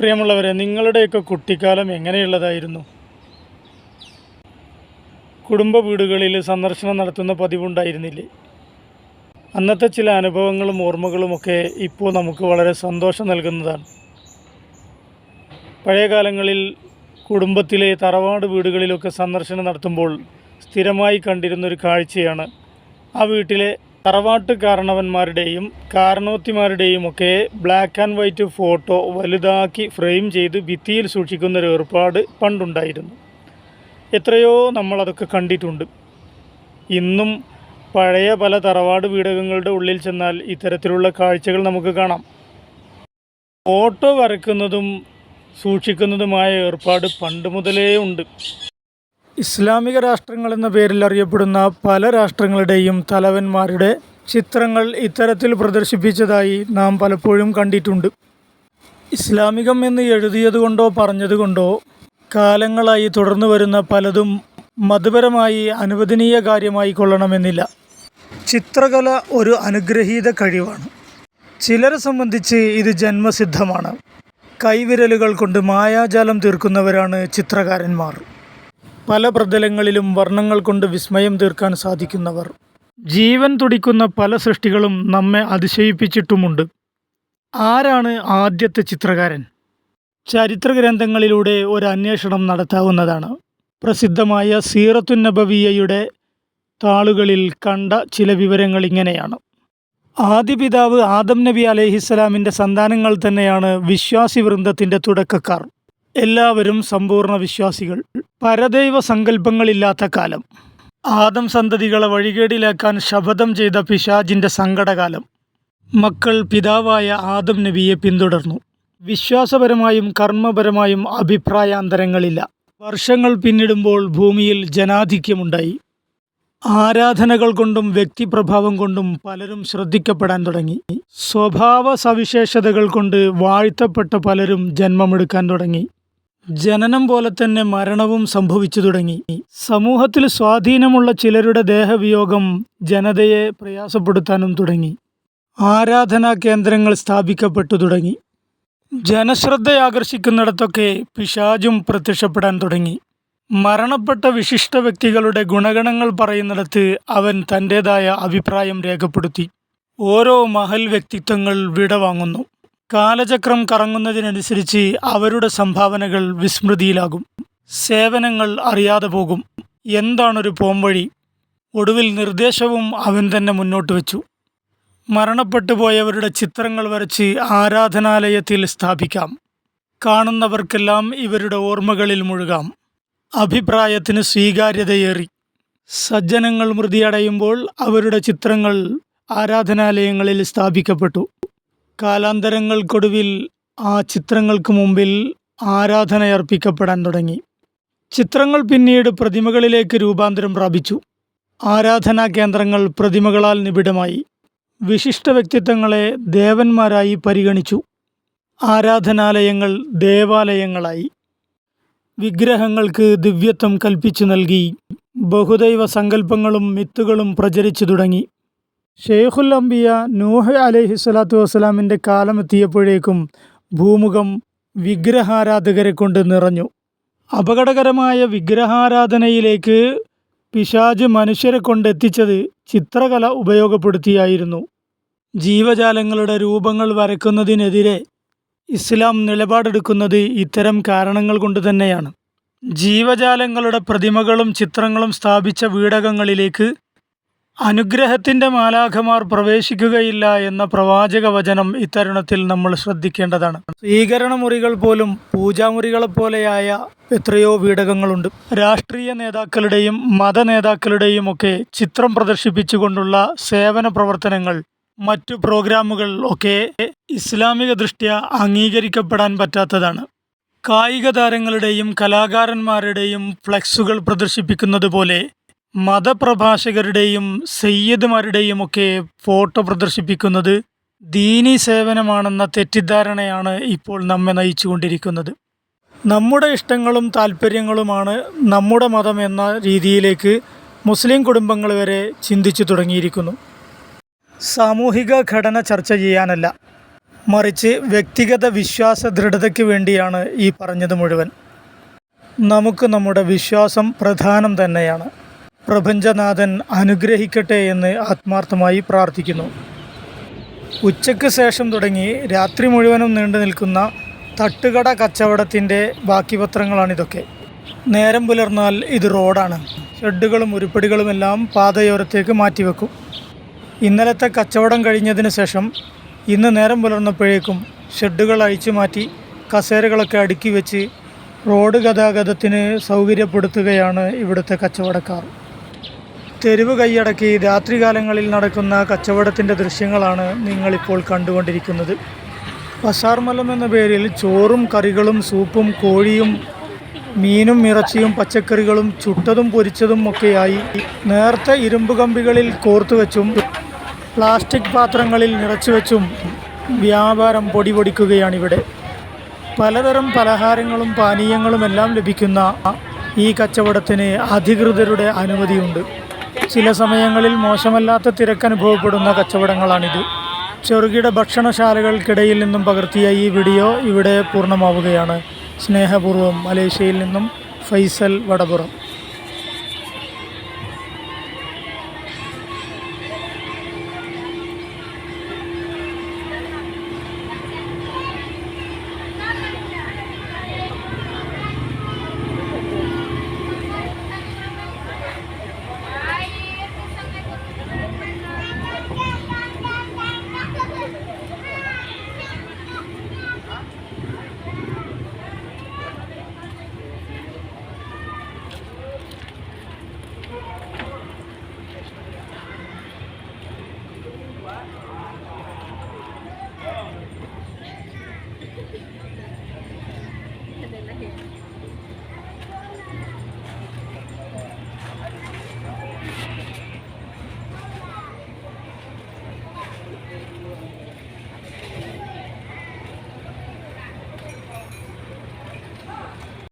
പ്രിയമുള്ളവരെ നിങ്ങളുടെയൊക്കെ കുട്ടിക്കാലം എങ്ങനെയുള്ളതായിരുന്നു? കുടുംബ വീടുകളിൽ സന്ദർശനം നടത്തുന്ന പതിവുണ്ടായിരുന്നില്ലേ? അന്നത്തെ ചില അനുഭവങ്ങളും ഓർമ്മകളുമൊക്കെ ഇപ്പോൾ നമുക്ക് വളരെ സന്തോഷം നൽകുന്നതാണ്. പഴയ കാലങ്ങളിൽ കുടുംബത്തിലെ തറവാട് വീടുകളിലൊക്കെ സന്ദർശനം നടത്തുമ്പോൾ സ്ഥിരമായി കണ്ടിരുന്നൊരു കാഴ്ചയാണ് ആ വീട്ടിലെ തറവാട്ട് കാരണവന്മാരുടെയും കാരണോത്തിമാരുടെയും ഒക്കെ ബ്ലാക്ക് ആൻഡ് വൈറ്റ് ഫോട്ടോ വലുതാക്കി ഫ്രെയിം ചെയ്ത് ഭിത്തിയിൽ സൂക്ഷിക്കുന്ന ഒരു ഏർപ്പാട് പണ്ടുണ്ടായിരുന്നു. എത്രയോ നമ്മളതൊക്കെ കണ്ടിട്ടുണ്ട്. ഇന്നും പഴയ പല തറവാട് വീടകങ്ങളുടെ ഉള്ളിൽ ചെന്നാൽ ഇത്തരത്തിലുള്ള കാഴ്ചകൾ നമുക്ക് കാണാം. ഫോട്ടോ വരയ്ക്കുന്നതും സൂക്ഷിക്കുന്നതുമായ ഏർപ്പാട് പണ്ട് മുതലേ ഉണ്ട്. ഇസ്ലാമിക രാഷ്ട്രങ്ങൾ എന്ന പേരിൽ അറിയപ്പെടുന്ന പല രാഷ്ട്രങ്ങളുടെയും തലവന്മാരുടെ ചിത്രങ്ങൾ ഇത്തരത്തിൽ പ്രദർശിപ്പിച്ചതായി നാം പലപ്പോഴും കണ്ടിട്ടുണ്ട്. ഇസ്ലാമികം എന്ന് എഴുതിയതുകൊണ്ടോ പറഞ്ഞതുകൊണ്ടോ കാലങ്ങളായി തുടർന്നു വരുന്ന പലതും മതപരമായി അനുവദനീയ കാര്യമായി കൊള്ളണമെന്നില്ല. ചിത്രകല ഒരു അനുഗ്രഹീത കഴിവാണ്. ചിലരെ സംബന്ധിച്ച് ഇത് ജന്മസിദ്ധമാണ്. കൈവിരലുകൾ കൊണ്ട് മായാജാലം തീർക്കുന്നവരാണ് ചിത്രകാരന്മാർ. പല പ്രതലങ്ങളിലും വർണങ്ങൾ കൊണ്ട് വിസ്മയം തീർക്കാൻ സാധിക്കുന്നവർ. ജീവൻ തുടിക്കുന്ന പല സൃഷ്ടികളും നമ്മെ അതിശയിപ്പിച്ചിട്ടുമുണ്ട്. ആരാണ് ആദ്യത്തെ ചിത്രകാരൻ? ചരിത്ര ഗ്രന്ഥങ്ങളിലൂടെ ഒരു അന്വേഷണം നടത്താവുന്നതാണ്. പ്രസിദ്ധമായ സീറത്തുന്നബവിയയുടെ താളുകളിൽ കണ്ട ചില വിവരങ്ങൾ ഇങ്ങനെയാണ്. ആദ്യ പിതാവ് ആദം നബി അലഹിസ്സലാമിന്റെ സന്താനങ്ങൾ തന്നെയാണ് വിശ്വാസി വൃന്ദത്തിന്റെ തുടക്കക്കാർ. എല്ലാവരും സമ്പൂർണ വിശ്വാസികൾ. പരദൈവ സങ്കല്പങ്ങളില്ലാത്ത കാലം. ആദം സന്തതികളെ വഴികേടിലാക്കാൻ ശപഥം ചെയ്ത പിശാജിന്റെ സങ്കടകാലം. മക്കൾ പിതാവായ ആദം നബിയെ പിന്തുടർന്നു. വിശ്വാസപരമായും കർമ്മപരമായും അഭിപ്രായാന്തരങ്ങളില്ല. വർഷങ്ങൾ പിന്നിടുമ്പോൾ ഭൂമിയിൽ ജനാധിക്യമുണ്ടായി. ആരാധനകൾ കൊണ്ടും വ്യക്തിപ്രഭാവം കൊണ്ടും പലരും ശ്രദ്ധിക്കപ്പെടാൻ തുടങ്ങി. സ്വഭാവ സവിശേഷതകൾ കൊണ്ട് വാഴ്ത്തപ്പെട്ട പലരും ജന്മമെടുക്കാൻ തുടങ്ങി. ജനനം പോലെ തന്നെ മരണവും സംഭവിച്ചു തുടങ്ങി. സമൂഹത്തിൽ സ്വാധീനമുള്ള ചിലരുടെ ദേഹവിയോഗം ജനതയെ പ്രയാസപ്പെടുത്താനും തുടങ്ങി. ആരാധനാ കേന്ദ്രങ്ങൾ സ്ഥാപിക്കപ്പെട്ടു തുടങ്ങി. ജനശ്രദ്ധയാകർഷിക്കുന്നിടത്തൊക്കെ പിശാചും പ്രത്യക്ഷപ്പെടാൻ തുടങ്ങി. മരണപ്പെട്ട വിശിഷ്ട വ്യക്തികളുടെ ഗുണഗണങ്ങൾ പറയുന്നിടത്ത് അവൻ തന്റേതായ അഭിപ്രായം രേഖപ്പെടുത്തി. ഓരോ മഹൽ വ്യക്തിത്വങ്ങൾ വിടവാങ്ങുന്നു. കാലചക്രം കറങ്ങുന്നതിനനുസരിച്ച് അവരുടെ സംഭാവനകൾ വിസ്മൃതിയിലാകും. സേവനങ്ങൾ അറിയാതെ പോകും. എന്താണൊരു പോംവഴി? ഒടുവിൽ നിർദ്ദേശവും അവൻ തന്നെ മുന്നോട്ട് വെച്ചു. മരണപ്പെട്ടു പോയവരുടെ ചിത്രങ്ങൾ വരച്ച് ആരാധനാലയത്തിൽ സ്ഥാപിക്കാം. കാണുന്നവർക്കെല്ലാം ഇവരുടെ ഓർമ്മകളിൽ മുഴുകാം. അഭിപ്രായത്തിന് സ്വീകാര്യതയേറി. സജ്ജനങ്ങൾ മൃതിയടയുമ്പോൾ അവരുടെ ചിത്രങ്ങൾ ആരാധനാലയങ്ങളിൽ സ്ഥാപിക്കപ്പെട്ടു. കാലാന്തരങ്ങൾക്കൊടുവിൽ ആ ചിത്രങ്ങൾക്ക് മുമ്പിൽ ആരാധനയർപ്പിക്കപ്പെടാൻ തുടങ്ങി. ചിത്രങ്ങൾ പിന്നീട് പ്രതിമകളിലേക്ക് രൂപാന്തരം പ്രാപിച്ചു. ആരാധനാ കേന്ദ്രങ്ങൾ പ്രതിമകളാൽ നിബിഡമായി. വിശിഷ്ട വ്യക്തിത്വങ്ങളെ ദേവന്മാരായി പരിഗണിച്ചു. ആരാധനാലയങ്ങൾ ദേവാലയങ്ങളായി. വിഗ്രഹങ്ങൾക്ക് ദിവ്യത്വം കൽപ്പിച്ചു നൽകി. ബഹുദൈവ സങ്കല്പങ്ങളും മിത്തുകളും പ്രചരിച്ചു തുടങ്ങി. ഷെയ്ഖുൽ അംബിയ നൂഹ് അലൈഹി സ്വലാത്തു വസ്സലാമിന്റെ കാലമെത്തിയപ്പോഴേക്കും ഭൂമുഖം വിഗ്രഹാരാധകരെ കൊണ്ട് നിറഞ്ഞു. അപകടകരമായ വിഗ്രഹാരാധനയിലേക്ക് പിശാജ് മനുഷ്യരെ കൊണ്ടെത്തിച്ചത് ചിത്രകല ഉപയോഗപ്പെടുത്തിയായിരുന്നു. ജീവജാലങ്ങളുടെ രൂപങ്ങൾ വരയ്ക്കുന്നതിനെതിരെ ഇസ്ലാം നിലപാടെടുക്കുന്നത് ഇത്തരം കാരണങ്ങൾ കൊണ്ട് തന്നെയാണ്. ജീവജാലങ്ങളുടെ പ്രതിമകളും ചിത്രങ്ങളും സ്ഥാപിച്ച വീടകങ്ങളിലേക്ക് അനുഗ്രഹത്തിന്റെ മാലാഖമാർ പ്രവേശിക്കുകയില്ല എന്ന പ്രവാചക വചനം ഇത്തരുണത്തിൽ നമ്മൾ ശ്രദ്ധിക്കേണ്ടതാണ്. സ്വീകരണ മുറികൾ പോലും പൂജാമുറികളെപ്പോലെയായ എത്രയോ വീടകങ്ങളുണ്ട്. രാഷ്ട്രീയ നേതാക്കളുടെയും മത നേതാക്കളുടെയും ഒക്കെ ചിത്രം പ്രദർശിപ്പിച്ചുകൊണ്ടുള്ള സേവന പ്രവർത്തനങ്ങൾ മറ്റു പ്രോഗ്രാമുകൾ ഒക്കെ ഇസ്ലാമിക ദൃഷ്ട്യ അംഗീകരിക്കപ്പെടാൻ പറ്റാത്തതാണ്. കായിക താരങ്ങളുടെയും കലാകാരന്മാരുടെയും ഫ്ലക്സുകൾ പ്രദർശിപ്പിക്കുന്നത് പോലെ മതപ്രഭാഷകരുടെയും സയ്യദ്മാരുടെയും ഒക്കെ ഫോട്ടോ പ്രദർശിപ്പിക്കുന്നത് ദീനി സേവനമാണെന്ന തെറ്റിദ്ധാരണയാണ് ഇപ്പോൾ നമ്മെ നയിച്ചുകൊണ്ടിരിക്കുന്നത്. നമ്മുടെ ഇഷ്ടങ്ങളും താല്പര്യങ്ങളുമാണ് നമ്മുടെ മതം എന്ന രീതിയിലേക്ക് മുസ്ലിം കുടുംബങ്ങൾ വരെ ചിന്തിച്ചു തുടങ്ങിയിരിക്കുന്നു. സാമൂഹിക ഘടന ചർച്ച ചെയ്യാനല്ല മറിച്ച് വ്യക്തിഗത വിശ്വാസ ദൃഢതയ്ക്ക് വേണ്ടിയാണ് ഈ പറഞ്ഞത് മുഴുവൻ. നമുക്ക് നമ്മുടെ വിശ്വാസം പ്രധാനം തന്നെയാണ്. പ്രപഞ്ചനാഥൻ അനുഗ്രഹിക്കട്ടെ എന്ന് ആത്മാർത്ഥമായി പ്രാർത്ഥിക്കുന്നു. ഉച്ചയ്ക്ക് ശേഷം തുടങ്ങി രാത്രി മുഴുവനും നീണ്ടു നിൽക്കുന്ന തട്ടുകട കച്ചവടത്തിന്റെ ബാക്കി പത്രങ്ങളാണിതൊക്കെ നേരം പുലർന്നാൽ ഇത് റോഡാണ്. ഷെഡുകളും ഉരുപ്പടികളുമെല്ലാം പാതയോരത്തേക്ക് മാറ്റിവെക്കും. ഇന്നലത്തെ കച്ചവടം കഴിഞ്ഞതിന് ശേഷം ഇന്ന് നേരം പുലർന്നപ്പോഴേക്കും ഷെഡുകൾ അഴിച്ചു മാറ്റി കസേരകളൊക്കെ അടുക്കി വെച്ച് റോഡ് ഗതാഗതത്തിന് സൗകര്യപ്പെടുത്തുകയാണ് ഇവിടുത്തെ കച്ചവടക്കാർ. തെരുവ് കൈയടക്കി രാത്രികാലങ്ങളിൽ നടക്കുന്ന കച്ചവടത്തിന്റെ ദൃശ്യങ്ങളാണ് നിങ്ങളിപ്പോൾ കണ്ടുകൊണ്ടിരിക്കുന്നത്. പസാർമലം എന്ന പേരിൽ ചോറും കറികളും സൂപ്പും കോഴിയും മീനും ഇറച്ചിയും പച്ചക്കറികളും ചുട്ടതും പൊരിച്ചതും ഒക്കെയായി നേർത്ത ഇരുമ്പ് കമ്പികളിൽ കോർത്തു വെച്ചും പ്ലാസ്റ്റിക് പാത്രങ്ങളിൽ നിറച്ചു വെച്ചും വ്യാപാരം പൊടി പൊടിക്കുകയാണിവിടെ. പലതരം പലഹാരങ്ങളും പാനീയങ്ങളും എല്ലാം ലഭിക്കുന്ന ഈ കച്ചവടത്തിന് അധികൃതരുടെ അനുമതിയുണ്ട്. ചില സമയങ്ങളിൽ മോശമല്ലാത്ത തിരക്കനുഭവപ്പെടുന്ന കച്ചവടങ്ങളാണിത്. ചെറുകിട ഭക്ഷണശാലകൾക്കിടയിൽ നിന്നും പകർത്തിയ ഈ വീഡിയോ ഇവിടെ പൂർണമാവുകയാണ്. സ്നേഹപൂർവം മലേഷ്യയിൽ നിന്നും ഫൈസൽ വടപുറം.